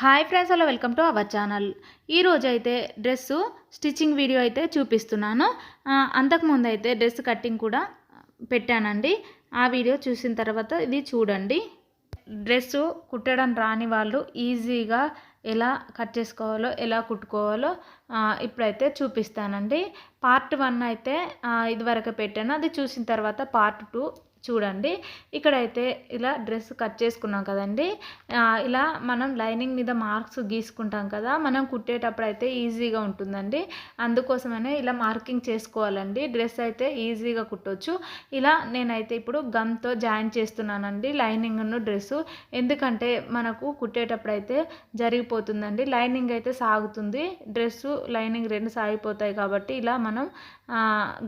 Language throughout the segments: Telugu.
Hi friends hello welcome to our channel. ఈరోజు అయితే డ్రెస్సు స్టిచ్చింగ్ వీడియో అయితే చూపిస్తున్నాను. అంతకుముందు అయితే డ్రెస్ కటింగ్ కూడా పెట్టానండి. ఆ వీడియో చూసిన తర్వాత ఇది చూడండి. డ్రెస్సు కుట్టడం రాని వాళ్ళు ఈజీగా ఎలా కట్ చేసుకోవాలో ఎలా కుట్టుకోవాలో ఇప్పుడైతే చూపిస్తానండి. పార్ట్ వన్ అయితే ఇదివరకు పెట్టాను. అది చూసిన తర్వాత పార్ట్ టూ చూడండి. ఇక్కడైతే ఇలా డ్రెస్ కట్ చేసుకున్నాం కదండి. ఇలా మనం లైనింగ్ మీద మార్క్స్ గీసుకుంటాం కదా మనం కుట్టేటప్పుడు అయితే ఈజీగా ఉంటుందండి. అందుకోసమనే ఇలా మార్కింగ్ చేసుకోవాలండి. డ్రెస్ అయితే ఈజీగా కుట్టొచ్చు. ఇలా నేనైతే ఇప్పుడు గమ్తో జాయిన్ చేస్తున్నానండి లైనింగ్ను డ్రెస్సు. ఎందుకంటే మనకు కుట్టేటప్పుడు అయితే జరిగిపోతుందండి. లైనింగ్ అయితే సాగుతుంది. డ్రెస్సు లైనింగ్ రెండు సాగిపోతాయి కాబట్టి ఇలా మనం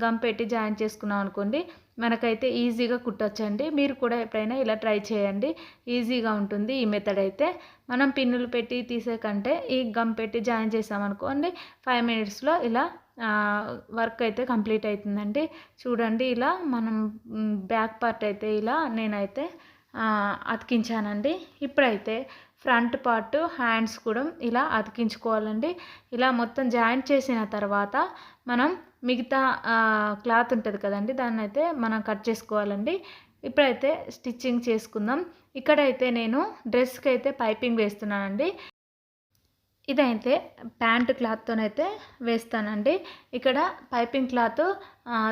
గమ్ పెట్టి జాయిన్ చేసుకున్నాం అనుకోండి మనకైతే ఈజీగా కుట్టొచ్చండి. మీరు కూడా ఎప్పుడైనా ఇలా ట్రై చేయండి. ఈజీగా ఉంటుంది ఈ మెథడ్ అయితే. మనం పిన్నులు పెట్టి తీసే కంటే ఈ గమ్ పెట్టి జాయిన్ చేసామనుకోండి ఫైవ్ మినిట్స్లో ఇలా వర్క్ అయితే కంప్లీట్ అవుతుందండి చూడండి ఇలా మనం బ్యాక్ పార్ట్ అయితే ఇలా నేనైతే అతికించానండి. ఇప్పుడైతే ఫ్రంట్ పార్ట్ హ్యాండ్స్ కూడా ఇలా అతికించుకోవాలండి. ఇలా మొత్తం జాయింట్ చేసిన తర్వాత మనం మిగతా క్లాత్ ఉంటుంది కదండి దాన్ని అయితే మనం కట్ చేసుకోవాలండి. ఇప్పుడైతే స్టిచ్చింగ్ చేసుకుందాం. ఇక్కడైతే నేను డ్రెస్కి అయితే పైపింగ్ వేస్తున్నానండి. ఇదైతే ప్యాంట్ క్లాత్తోనైతే వేస్తానండి. ఇక్కడ పైపింగ్ క్లాత్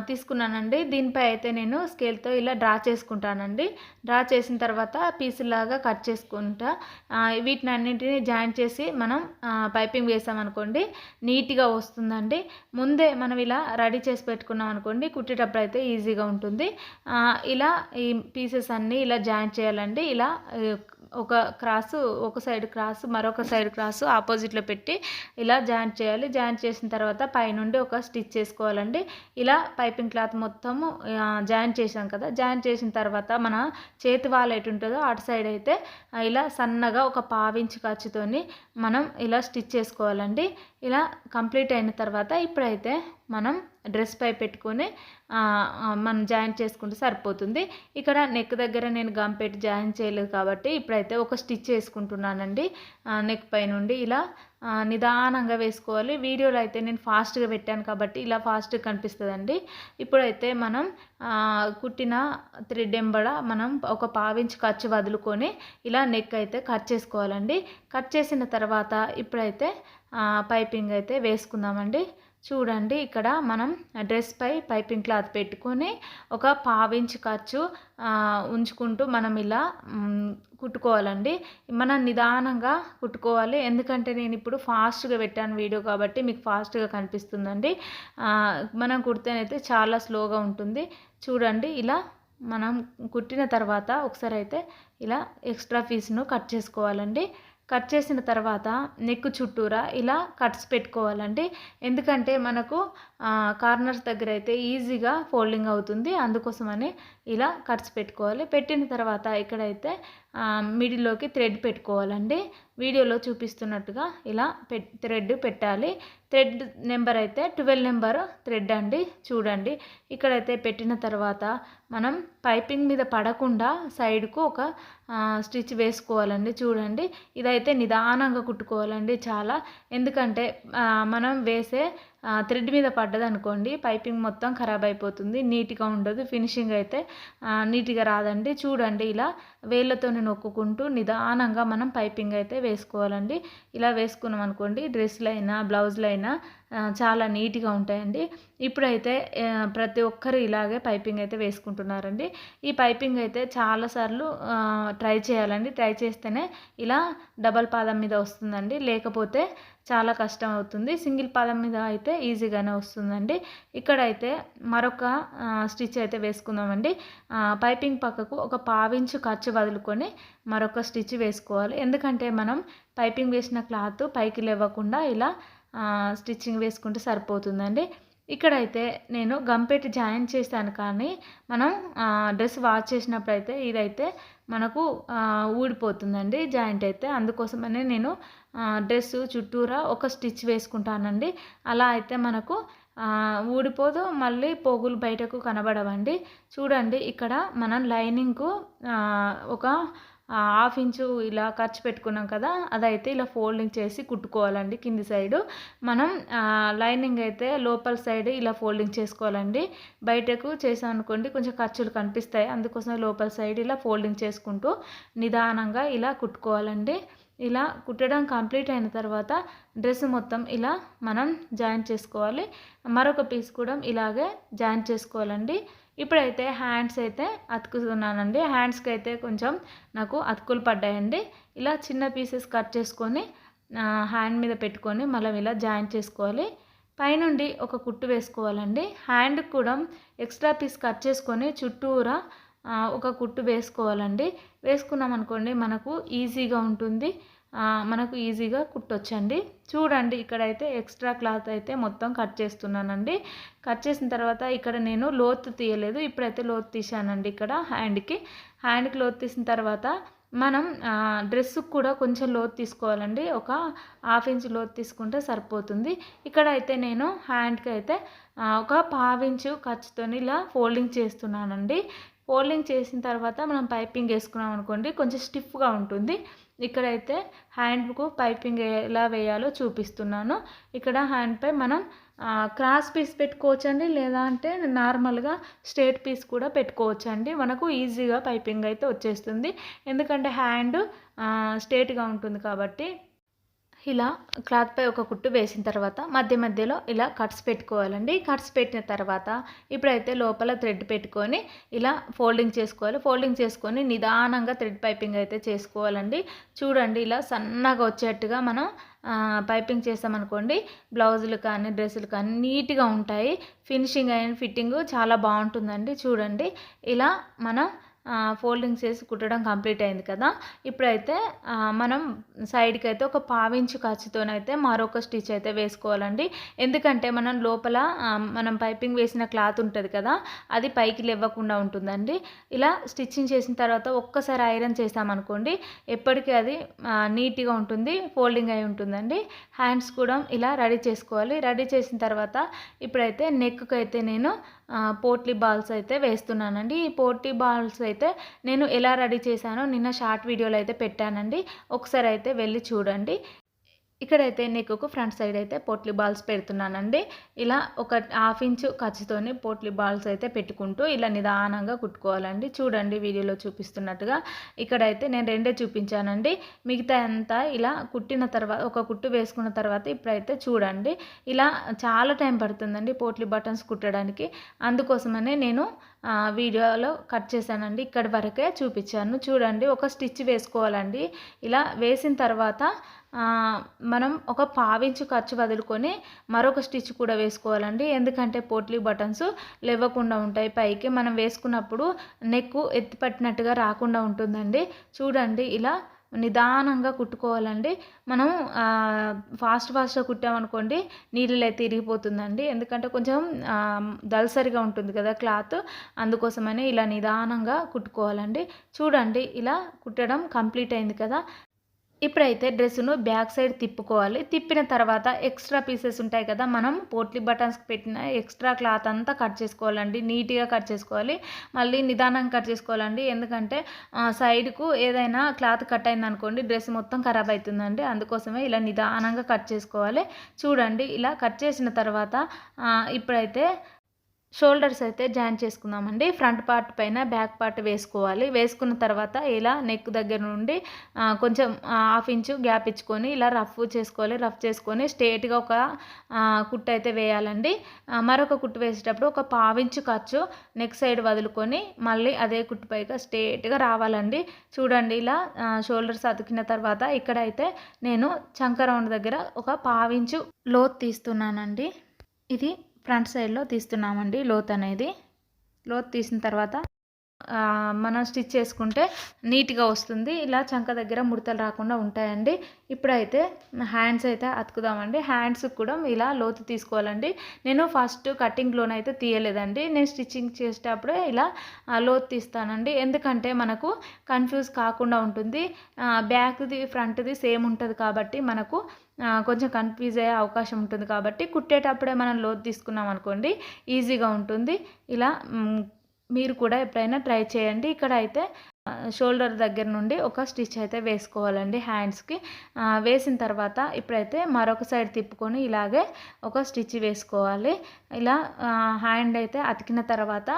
తీసుకున్నానండి. దీనిపై అయితే నేను స్కేల్తో ఇలా డ్రా చేసుకుంటానండి. డ్రా చేసిన తర్వాత పీసులాగా కట్ చేసుకుంటా. వీటిని అన్నింటినీ జాయిన్ చేసి మనం పైపింగ్ వేసామనుకోండి నీట్గా వస్తుందండి. ముందే మనం ఇలా రెడీ చేసి పెట్టుకున్నాం అనుకోండి కుట్టేటప్పుడు అయితే ఈజీగా ఉంటుంది. ఇలా ఈ పీసెస్ అన్నీ ఇలా జాయిన్ చేయాలండి. ఇలా ఒక క్రాసు ఒక సైడ్ క్రాసు మరొక సైడ్ క్రాసు ఆపోజిట్లో పెట్టి ఇలా జాయింట్ చేయాలి. జాయింట్ చేసిన తర్వాత పైనుండి ఒక స్టిచ్ చేసుకోవాలండి. ఇలా పైపింగ్ క్లాత్ మొత్తము జాయింట్ చేసాం కదా. జాయింట్ చేసిన తర్వాత మన చేతి వాల్ ఎటు ఉంటుందో అటు సైడ్ అయితే ఇలా సన్నగా ఒక పావించి ఖర్చుతోని మనం ఇలా స్టిచ్ చేసుకోవాలండి. ఇలా కంప్లీట్ అయిన తర్వాత ఇప్పుడైతే మనం డ్రెస్ పై పెట్టుకొని మనం జాయిన్ చేసుకుంటే సరిపోతుంది. ఇక్కడ నెక్ దగ్గర నేను గమ్ పెట్టి జాయిన్ చేయలేదు కాబట్టి ఇప్పుడైతే ఒక స్టిచ్ వేసుకుంటున్నానండి నెక్ పై నుండి ఇలా నిదానంగా వేసుకోవాలి. వీడియోలో అయితే నేను ఫాస్ట్గా పెట్టాను కాబట్టి ఇలా ఫాస్ట్గా కనిపిస్తుందండి. ఇప్పుడైతే మనం కుట్టిన థ్రెడ్ ఎంబడ మనం ఒక పావించి ఖర్చు వదులుకొని ఇలా నెక్ అయితే కట్ చేసుకోవాలండి. కట్ చేసిన తర్వాత ఇప్పుడైతే పైపింగ్ అయితే వేసుకుందామండి. చూడండి ఇక్కడ మనం డ్రెస్ పై పైపింగ్ క్లాత్ పెట్టుకొని ఒక పావించి ఖర్చు ఉంచుకుంటూ మనం ఇలా కుట్టుకోవాలండి. మనం నిదానంగా కుట్టుకోవాలి. ఎందుకంటే నేను ఇప్పుడు ఫాస్ట్గా పెట్టాను వీడియో కాబట్టి మీకు ఫాస్ట్గా కనిపిస్తుందండి. మనం కుడితేనైతే చాలా స్లోగా ఉంటుంది. చూడండి ఇలా మనం కుట్టిన తర్వాత ఒకసారి అయితే ఇలా ఎక్స్ట్రా పీస్ను కట్ చేసుకోవాలండి. కట్ చేసిన తర్వాత నెక్ చుట్టూరా ఇలా కట్స్ పెట్టుకోవాలండి. ఎందుకంటే మనకు కార్నర్స్ దగ్గర అయితే ఈజీగా ఫోల్డింగ్ అవుతుంది. అందుకోసమని ఇలా కట్స్ పెట్టుకోవాలి. పెట్టిన తర్వాత ఇక్కడైతే మిడిల్లోకి థ్రెడ్ పెట్టుకోవాలండి. వీడియోలో చూపిస్తున్నట్టుగా ఇలా పె థ్రెడ్ పెట్టాలి. థ్రెడ్ నెంబర్ అయితే ట్వెల్వ్ నెంబర్ థ్రెడ్ అండి. చూడండి. ఇక్కడైతే పెట్టిన తర్వాత మనం పైపింగ్ మీద పడకుండా సైడ్కు ఒక స్టిచ్ వేసుకోవాలండి. చూడండి. ఇదైతే నిదానంగా కుట్టుకోవాలండి చాలా. ఎందుకంటే మనం వేసే థ్రెడ్ మీద పడ్డది అనుకోండి పైపింగ్ మొత్తం ఖరాబ్ అయిపోతుంది నీట్గా ఉండదు ఫినిషింగ్ అయితే నీట్గా రాదండి. చూడండి ఇలా వేళ్ళతో నొక్కుకుంటూ నిదానంగా మనం పైపింగ్ అయితే వేసుకోవాలండి. ఇలా వేసుకున్నాం అనుకోండి డ్రెస్సులు అయినా బ్లౌజులు అయినా చాలా నీట్గా ఉంటాయండి. ఇప్పుడైతే ప్రతి ఒక్కరు ఇలాగే పైపింగ్ అయితే వేసుకుంటున్నారండి. ఈ పైపింగ్ అయితే చాలాసార్లు ట్రై చేయాలండి. ట్రై చేస్తేనే ఇలా డబల్ పాదం మీద వస్తుందండి. లేకపోతే చాలా కష్టం అవుతుంది. సింగిల్ పాదం మీద అయితే ఈజీగానే వస్తుందండి. ఇక్కడైతే మరొక స్టిచ్ అయితే వేసుకుందామండి. పైపింగ్ పక్కకు ఒక పావించు ఖర్చు వదులుకొని మరొక స్టిచ్ వేసుకోవాలి. ఎందుకంటే మనం పైపింగ్ వేసిన క్లాత్ పైకి లేవకుండా ఇలా స్టిచ్చింగ్ వేసుకుంటే సరిపోతుందండి. ఇక్కడైతే నేను గంపెట్టి జాయిన్ చేశాను కానీ మనం డ్రెస్ వాష్ చేసినప్పుడు అయితే ఇదైతే మనకు ఊడిపోతుందండి జాయింట్ అయితే. అందుకోసమనే నేను డ్రెస్సు డ్రెస్ చుట్టూరా ఒక స్టిచ్ వేసుకుంటానండి. అలా అయితే మనకు ఊడిపోదు మళ్ళీ పోగులు బయటకు కనబడవండి. చూడండి ఇక్కడ మనం లైనింగ్కు ఒక హాఫ్ ఇంచు ఇలా ఖర్చు పెట్టుకున్నాం కదా అదైతే ఇలా ఫోల్డింగ్ చేసి కుట్టుకోవాలండి కింది సైడు. మనం లైనింగ్ అయితే లోపల సైడ్ ఇలా ఫోల్డింగ్ చేసుకోవాలండి. బయటకు చేసాం అనుకోండి కొంచెం ఖర్చులు కనిపిస్తాయి అందుకోసం లోపల సైడ్ ఇలా ఫోల్డింగ్ చేసుకుంటూ నిదానంగా ఇలా కుట్టుకోవాలండి. ఇలా కుట్టడం కంప్లీట్ అయిన తర్వాత డ్రెస్ మొత్తం ఇలా మనం జాయిన్ చేసుకోవాలి. మరొక పీస్ కూడా ఇలాగే జాయిన్ చేసుకోవాలండి. ఇప్పుడైతే హ్యాండ్స్ అయితే అతుకుతున్నానండి. హ్యాండ్స్కి అయితే కొంచెం నాకు అతుకులు పడ్డాయండి. ఇలా చిన్న పీసెస్ కట్ చేసుకొని హ్యాండ్ మీద పెట్టుకొని మళ్ళీ ఇలా జాయిన్ చేసుకోవాలి. పైనుండి ఒక కుట్టు వేసుకోవాలండి. హ్యాండ్ కూడా ఎక్స్ట్రా పీస్ కట్ చేసుకొని చుట్టూరా ఒక కుట్టు వేసుకోవాలండి. వేసుకున్నాం అనుకోండి మనకు ఈజీగా ఉంటుంది. మనకు ఈజీగా కుట్టొచ్చండి. చూడండి ఇక్కడైతే ఎక్స్ట్రా క్లాత్ అయితే మొత్తం కట్ చేస్తున్నానండి. కట్ చేసిన తర్వాత ఇక్కడ నేను లోతు తీయలేదు. ఇప్పుడైతే లోతు తీసానండి ఇక్కడ హ్యాండ్కి. హ్యాండ్కి లోతు తీసిన తర్వాత మనం డ్రెస్సుకు కూడా కొంచెం లోతు తీసుకోవాలండి. ఒక హాఫ్ ఇంచ్ లోతు తీసుకుంటే సరిపోతుంది. ఇక్కడ అయితే నేను హ్యాండ్కి అయితే ఒక పావించు ఖర్చుతో ఇలా ఫోల్డింగ్ చేస్తున్నానండి. ఫోల్డింగ్ చేసిన తర్వాత మనం పైపింగ్ వేసుకున్నాం అనుకోండి కొంచెం స్టిఫ్గా ఉంటుంది. ఇక్కడైతే హ్యాండ్కు పైపింగ్ ఎలా వేయాలో చూపిస్తున్నాను. ఇక్కడ హ్యాండ్పై మనం క్రాస్ పీస్ పెట్టుకోవచ్చండి లేదా అంటే నార్మల్గా స్ట్రేట్ పీస్ కూడా పెట్టుకోవచ్చండి. మనకు ఈజీగా పైపింగ్ అయితే వచ్చేస్తుంది. ఎందుకంటే హ్యాండ్ స్ట్రేట్గా ఉంటుంది కాబట్టి ఇలా క్లాత్పై ఒక కుట్టు వేసిన తర్వాత మధ్య మధ్యలో ఇలా కట్స్ పెట్టుకోవాలండి. కట్స్ పెట్టిన తర్వాత ఇప్పుడైతే లోపల థ్రెడ్ పెట్టుకొని ఇలా ఫోల్డింగ్ చేసుకోవాలి. ఫోల్డింగ్ చేసుకొని నిదానంగా థ్రెడ్ పైపింగ్ అయితే చేసుకోవాలండి. చూడండి ఇలా సన్నగా వచ్చేట్టుగా మనం పైపింగ్ చేసామనుకోండి బ్లౌజులు కానీ డ్రెస్సులు కానీ నీట్గా ఉంటాయి. ఫినిషింగ్ అయిన ఫిట్టింగ్ చాలా బాగుంటుందండి. చూడండి ఇలా మనం ఫోల్డింగ్ చేసి కుట్టడం కంప్లీట్ అయింది కదా. ఇప్పుడైతే మనం సైడ్కి అయితే ఒక పావించు ఖర్చుతోనైతే మరొక స్టిచ్ అయితే వేసుకోవాలండి. ఎందుకంటే మనం లోపల మనం పైపింగ్ వేసిన క్లాత్ ఉంటుంది కదా అది పైకి లేవ్వకుండా ఉంటుందండి. ఇలా స్టిచ్చింగ్ చేసిన తర్వాత ఒక్కసారి ఐరన్ చేసామనుకోండి ఎప్పటికీ అది నీట్గా ఉంటుంది ఫోల్డింగ్ అయి ఉంటుందండి. హ్యాండ్స్ కూడా ఇలా రెడీ చేసుకోవాలి. రెడీ చేసిన తర్వాత ఇప్పుడైతే నెక్కి అయితే నేను పోట్లీ బాల్స్ అయితే వేస్తున్నానండి. ఈ పోట్లీ బాల్స్ అయితే నేను ఎలా రెడీ చేశానో నిన్న షార్ట్ వీడియోలో అయితే పెట్టానండి. ఒకసారి అయితే వెళ్ళి చూడండి. ఇక్కడైతే నెక్కు ఫ్రంట్ సైడ్ అయితే పోట్లీ బాల్స్ పెడుతున్నానండి. ఇలా ఒక హాఫ్ ఇంచు ఖర్చుతోని పోట్లీ బాల్స్ అయితే పెట్టుకుంటూ ఇలా నిదానంగా కుట్టుకోవాలండి. చూడండి వీడియోలో చూపిస్తున్నట్టుగా. ఇక్కడైతే నేను రెండే చూపించానండి. మిగతా అంతా ఇలా కుట్టిన తర్వాత ఒక కుట్టు వేసుకున్న తర్వాత ఇప్పుడైతే చూడండి. ఇలా చాలా టైం పడుతుందండి పోట్లీ బటన్స్ కుట్టడానికి. అందుకోసమనే నేను వీడియోలో కట్ చేశానండి. ఇక్కడి వరకే చూపించాను. చూడండి ఒక స్టిచ్ వేసుకోవాలండి. ఇలా వేసిన తర్వాత మనం ఒక పావించు ఖర్చు వదులుకొని మరొక స్టిచ్ కూడా వేసుకోవాలండి. ఎందుకంటే పోట్లీ బటన్స్ లేవకుండా ఉంటాయి. పైకి మనం వేసుకున్నప్పుడు నెక్కు ఎత్తిపట్టినట్టుగా రాకుండా ఉంటుందండి. చూడండి ఇలా నిదానంగా కుట్టుకోవాలండి. మనం ఫాస్ట్ ఫాస్ట్గా కుట్టామనుకోండి నీళ్ళు అయితే ఇరిగిపోతుందండి ఎందుకంటే కొంచెం దలసరిగా ఉంటుంది కదా క్లాత్. అందుకోసమని ఇలా నిదానంగా కుట్టుకోవాలండి. చూడండి ఇలా కుట్టడం కంప్లీట్ అయింది కదా. ఇప్పుడైతే డ్రెస్సును బ్యాక్ సైడ్ తిప్పుకోవాలి. తిప్పిన తర్వాత ఎక్స్ట్రా పీసెస్ ఉంటాయి కదా మనం పోట్లీ బటన్స్కి పెట్టిన ఎక్స్ట్రా క్లాత్ అంతా కట్ చేసుకోవాలండి. నీట్గా కట్ చేసుకోవాలి. మళ్ళీ నిదానంగా కట్ చేసుకోవాలండి. ఎందుకంటే సైడ్కు ఏదైనా క్లాత్ కట్ అయిందనుకోండి డ్రెస్ మొత్తం ఖరాబ్ అవుతుందండి. అందుకోసమే ఇలా నిదానంగా కట్ చేసుకోవాలి. చూడండి ఇలా కట్ చేసిన తర్వాత ఇప్పుడైతే షోల్డర్స్ అయితే జాయిన్ చేసుకుందామండి. ఫ్రంట్ పార్ట్ పైన బ్యాక్ పార్ట్ వేసుకోవాలి. వేసుకున్న తర్వాత ఇలా నెక్ దగ్గర నుండి కొంచెం హాఫ్ ఇంచు గ్యాప్ ఇచ్చుకొని ఇలా రఫ్ చేసుకోవాలి. రఫ్ చేసుకొని స్ట్రేట్గా ఒక కుట్టు అయితే వేయాలండి. మరొక కుట్టు వేసేటప్పుడు ఒక పావించు ఖర్చు నెక్ సైడ్ వదులుకొని మళ్ళీ అదే కుట్టు పైగా స్ట్రేట్గా రావాలండి. చూడండి ఇలా షోల్డర్స్ అతికిన తర్వాత ఇక్కడైతే నేను చంక రౌండ్ దగ్గర ఒక పావించు లోత్ తీస్తున్నానండి. ఇది ఫ్రంట్ సైడ్లో తీస్తున్నామండి లోత్ అనేది లోత్ తీసిన తర్వాత మనం స్టిచ్ చేసుకుంటే నీట్గా వస్తుంది. ఇలా చంక దగ్గర ముడతలు రాకుండా ఉంటాయండి. ఇప్పుడైతే హ్యాండ్స్ అయితే అతుకుదామండి. హ్యాండ్స్ కూడా ఇలా లోతు తీసుకోవాలండి. నేను ఫస్ట్ కటింగ్లోనే అయితే తీయలేదండి. నేను స్టిచ్చింగ్ చేసేటప్పుడే ఇలా లోతు తీస్తానండి. ఎందుకంటే మనకు కన్ఫ్యూజ్ కాకుండా ఉంటుంది. బ్యాక్ది ఫ్రంట్ది సేమ్ ఉంటుంది కాబట్టి మనకు కొంచెం కన్ఫ్యూజ్ అయ్యే అవకాశం ఉంటుంది కాబట్టి కుట్టేటప్పుడే మనం లోతు తీసుకున్నాం అనుకోండి ఈజీగా ఉంటుంది. ఇలా మీరు కూడా ఎప్పుడైనా ట్రై చేయండి. ఇక్కడ అయితే షోల్డర్ దగ్గర నుండి ఒక స్టిచ్ అయితే వేసుకోవాలండి హ్యాండ్స్కి. వేసిన తర్వాత ఇప్పుడైతే మరొక సైడ్ తిప్పుకొని ఇలాగే ఒక స్టిచ్ వేసుకోవాలి. ఇలా హ్యాండ్ అయితే అతికిన తర్వాత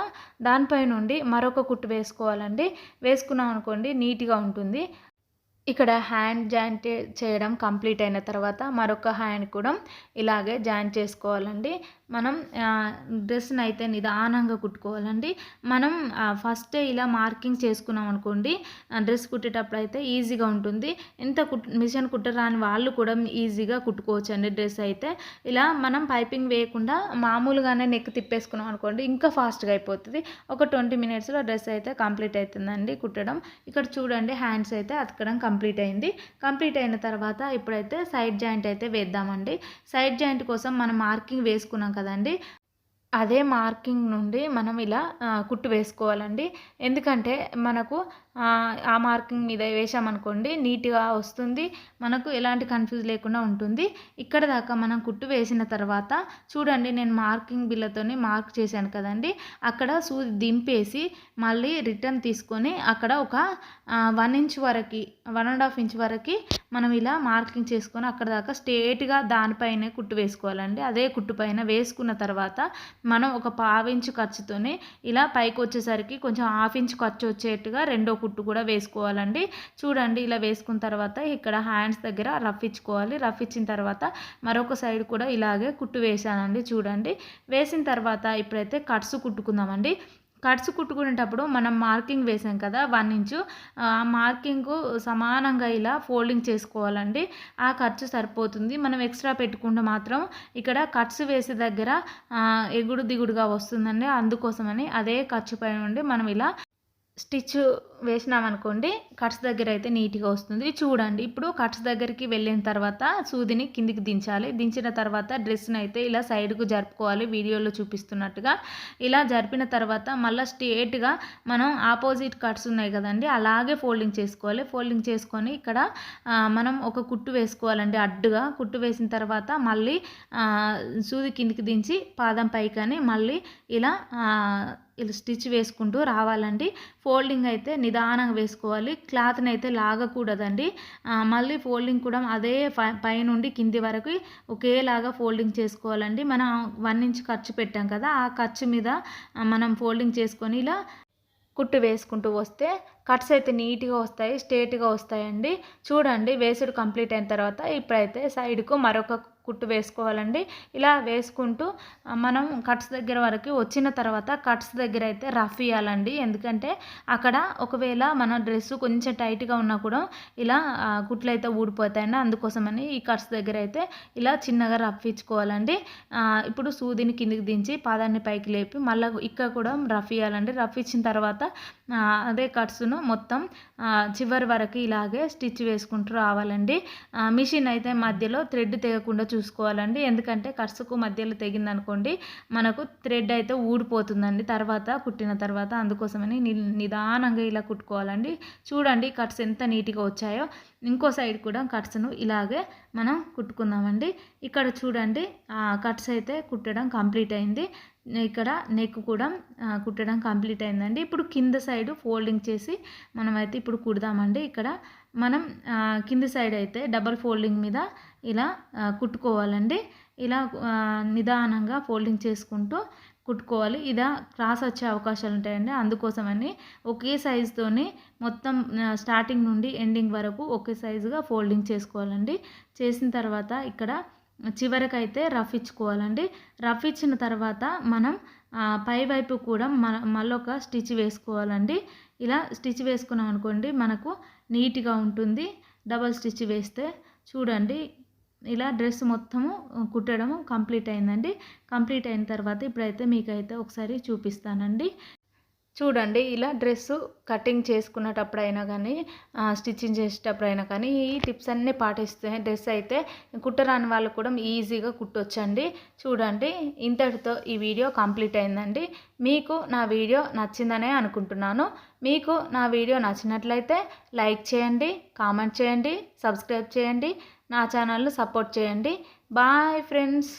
దానిపై నుండి మరొక కుట్టు వేసుకోవాలండి. వేసుకున్నాం అనుకోండి నీట్గా ఉంటుంది. ఇక్కడ హ్యాండ్ జాయింట్ చేయడం కంప్లీట్ అయిన తర్వాత మరొక హ్యాండ్ కూడా ఇలాగే జాయింట్ చేసుకోవాలండి. మనం డ్రెస్ని అయితే నిదానంగా కుట్టుకోవాలండి. మనం ఫస్టే ఇలా మార్కింగ్ చేసుకున్నాం అనుకోండి డ్రెస్ కుట్టేటప్పుడు అయితే ఈజీగా ఉంటుంది. ఎంత కుట్ మిషన్ కుట్టరాని వాళ్ళు కూడా ఈజీగా కుట్టుకోవచ్చు అండి డ్రెస్ అయితే. ఇలా మనం పైపింగ్ వేయకుండా మామూలుగానే నెక్ తిప్పేసుకున్నాం అనుకోండి ఇంకా ఫాస్ట్గా అయిపోతుంది. ఒక ట్వంటీ మినిట్స్లో డ్రెస్ అయితే కంప్లీట్ అవుతుందండి కుట్టడం. ఇక్కడ చూడండి హ్యాండ్స్ అయితే అతకడం కంప్లీట్ అయింది. కంప్లీట్ అయిన తర్వాత ఇప్పుడైతే సైడ్ జాయింట్ అయితే వేద్దామండి. సైడ్ జాయింట్ కోసం మనం మార్కింగ్ వేసుకున్నాం కదండి? అదే మార్కింగ్ నుండి మనం ఇలా కుట్టు వేసుకోవాలండి. ఎందుకంటే మనకు ఆ మార్కింగ్ మీద వేసామనుకోండి నీట్గా వస్తుంది. మనకు ఎలాంటి కన్ఫ్యూజ్ లేకుండా ఉంటుంది. ఇక్కడ దాకా మనం కుట్టు వేసిన తర్వాత చూడండి నేను మార్కింగ్ బిల్లతోనే మార్క్ చేశాను కదండి. అక్కడ సూది దింపేసి మళ్ళీ రిటర్న్ తీసుకొని అక్కడ ఒక వన్ ఇంచ్ వరకు వన్ అండ్ హాఫ్ ఇంచ్ వరకు మనం ఇలా మార్కింగ్ చేసుకొని అక్కడ దాకా స్ట్రేట్గా దానిపైనే కుట్టు వేసుకోవాలండి. అదే కుట్టు పైన వేసుకున్న తర్వాత మనం ఒక పావించు ఖర్చుతోనే ఇలా పైకి వచ్చేసరికి కొంచెం హాఫ్ ఇంచ్ ఖర్చు వచ్చేట్టుగా రెండో కుట్టు కూడా వేసుకోవాలండి. చూడండి ఇలా వేసుకున్న తర్వాత ఇక్కడ హ్యాండ్స్ దగ్గర రఫ్ ఇచ్చుకోవాలి. రఫ్ ఇచ్చిన తర్వాత మరొక సైడ్ కూడా ఇలాగే కుట్టు వేసానండి చూడండి. వేసిన తర్వాత ఇప్పుడైతే కట్స్ కుట్టుకుందామండి. కట్స్ కుట్టుకునేటప్పుడు మనం మార్కింగ్ వేసాం కదా వన్ ఇంచు ఆ మార్కింగ్ సమానంగా ఇలా ఫోల్డింగ్ చేసుకోవాలండి. ఆ ఖర్చు సరిపోతుంది. మనం ఎక్స్ట్రా పెట్టుకుంటే మాత్రం ఇక్కడ కట్స్ వేసే దగ్గర ఎగుడు దిగుడుగా వస్తుందండి. అందుకోసమని అదే ఖర్చు పై నుండి మనం ఇలా స్టిచ్ వేసినామనుకోండి కట్స్ దగ్గర అయితే నీట్గా వస్తుంది. చూడండి ఇప్పుడు కట్స్ దగ్గరికి వెళ్ళిన తర్వాత సూదిని కిందికి దించాలి. దించిన తర్వాత డ్రెస్ని అయితే ఇలా సైడ్కు జరుపుకోవాలి. వీడియోలో చూపిస్తున్నట్టుగా ఇలా జరిపిన తర్వాత మళ్ళీ స్ట్రేట్గా మనం ఆపోజిట్ కట్స్ ఉన్నాయి కదండి అలాగే ఫోల్డింగ్ చేసుకోవాలి. ఫోల్డింగ్ చేసుకొని ఇక్కడ మనం ఒక కుట్టు వేసుకోవాలండి అడ్డుగా. కుట్టు వేసిన తర్వాత మళ్ళీ సూది కిందికి దించి పాదం పైకని మళ్ళీ ఇలా ఇలా స్టిచ్ వేసుకుంటూ రావాలండి. ఫోల్డింగ్ అయితే నిదానంగా వేసుకోవాలి. క్లాత్ని అయితే లాగకూడదండి. మళ్ళీ ఫోల్డింగ్ కూడా అదే పైనుండి కింది వరకు ఒకేలాగా ఫోల్డింగ్ చేసుకోవాలండి. మనం వన్ ఇంచ్ ఖర్చు పెట్టాం కదా ఆ ఖర్చు మీద మనం ఫోల్డింగ్ చేసుకొని ఇలా కుట్టు వేసుకుంటూ వస్తే కట్స్ అయితే నీట్గా వస్తాయి స్ట్రేట్గా వస్తాయండి. చూడండి వేసుడు కంప్లీట్ అయిన తర్వాత ఇప్పుడైతే సైడ్కు మరొక కుట్టు వేసుకోవాలండి. ఇలా వేసుకుంటూ మనం కట్స్ దగ్గర వరకు వచ్చిన తర్వాత కట్స్ దగ్గర అయితే రఫ్ ఇవ్వాలండి ఎందుకంటే అక్కడ ఒకవేళ మన డ్రెస్ కొంచెం టైట్గా ఉన్నా కూడా ఇలా కుట్లు అయితే ఊడిపోతాయండి. అందుకోసమని ఈ కట్స్ దగ్గర అయితే ఇలా చిన్నగా రఫ్ ఇచ్చుకోవాలండి. ఇప్పుడు సూదిని కిందికి దించి పాదాన్ని పైకి లేపి మళ్ళీ ఇక్కడ కూడా రఫ్ ఇవ్వాలండి రఫ్ ఇచ్చిన తర్వాత అదే కట్స్ను మొత్తం చివరి వరకు ఇలాగే స్టిచ్ వేసుకుంటూ రావాలండి. మిషన్ అయితే మధ్యలో థ్రెడ్ తెగకుండా చూసుకోవాలండి. ఎందుకంటే కట్స్కు మధ్యలో తెగిందనుకోండి మనకు థ్రెడ్ అయితే ఊడిపోతుందండి. తర్వాత కుట్టిన తర్వాత అందుకోసమని నిదానంగా ఇలా కుట్టుకోవాలండి. చూడండి కట్స్ ఎంత నీట్గా వచ్చాయో. ఇంకో సైడ్ కూడా కట్స్ను ఇలాగే మనం కుట్టుకుందామండి. ఇక్కడ చూడండి కట్స్ అయితే కుట్టడం కంప్లీట్ అయింది. ఇక్కడ నెక్ కూడా కుట్టడం కంప్లీట్ అయిందండి. ఇప్పుడు కింద సైడ్ ఫోల్డింగ్ చేసి మనమైతే ఇప్పుడు కుడదామండి. ఇక్కడ మనం కింది సైడ్ అయితే డబల్ ఫోల్డింగ్ మీద ఇలా కుట్టుకోవాలండి. ఇలా నిదానంగా ఫోల్డింగ్ చేసుకుంటూ కుట్టుకోవాలి. ఇలా క్రాస్ వచ్చే అవకాశాలు ఉంటాయండి. అందుకోసమని ఒకే సైజుతోనే మొత్తం స్టార్టింగ్ నుండి ఎండింగ్ వరకు ఒకే సైజుగా ఫోల్డింగ్ చేసుకోవాలండి. చేసిన తర్వాత ఇక్కడ చివరికైతే రఫ్ ఇచ్చుకోవాలండి. రఫ్ ఇచ్చిన తర్వాత మనం పై వైపు కూడా మన మళ్ళొక స్టిచ్ వేసుకోవాలండి. ఇలా స్టిచ్ వేసుకున్నాం అనుకోండి మనకు నీట్గా ఉంటుంది. డబల్ స్టిచ్ వేస్తే చూడండి ఇలా డ్రెస్ మొత్తము కుట్టడము కంప్లీట్ అయిందండి. కంప్లీట్ అయిన తర్వాత ఇప్పుడైతే మీకైతే ఒకసారి చూపిస్తానండి. చూడండి ఇలా డ్రెస్సు కటింగ్ చేసుకునేటప్పుడైనా కానీ స్టిచ్చింగ్ చేసేటప్పుడైనా కానీ ఈ టిప్స్ అన్నీ పాటిస్తే డ్రెస్ అయితే కుట్టరాని వాళ్ళు కూడా ఈజీగా కుట్టొచ్చండి. చూడండి ఇంతటితో ఈ వీడియో కంప్లీట్ అయిందండి. మీకు నా వీడియో నచ్చిందనే అనుకుంటున్నాను. మీకు నా వీడియో నచ్చినట్లయితే లైక్ చేయండి కామెంట్ చేయండి సబ్స్క్రైబ్ చేయండి నా ఛానల్ను సపోర్ట్ చేయండి. Bye friends!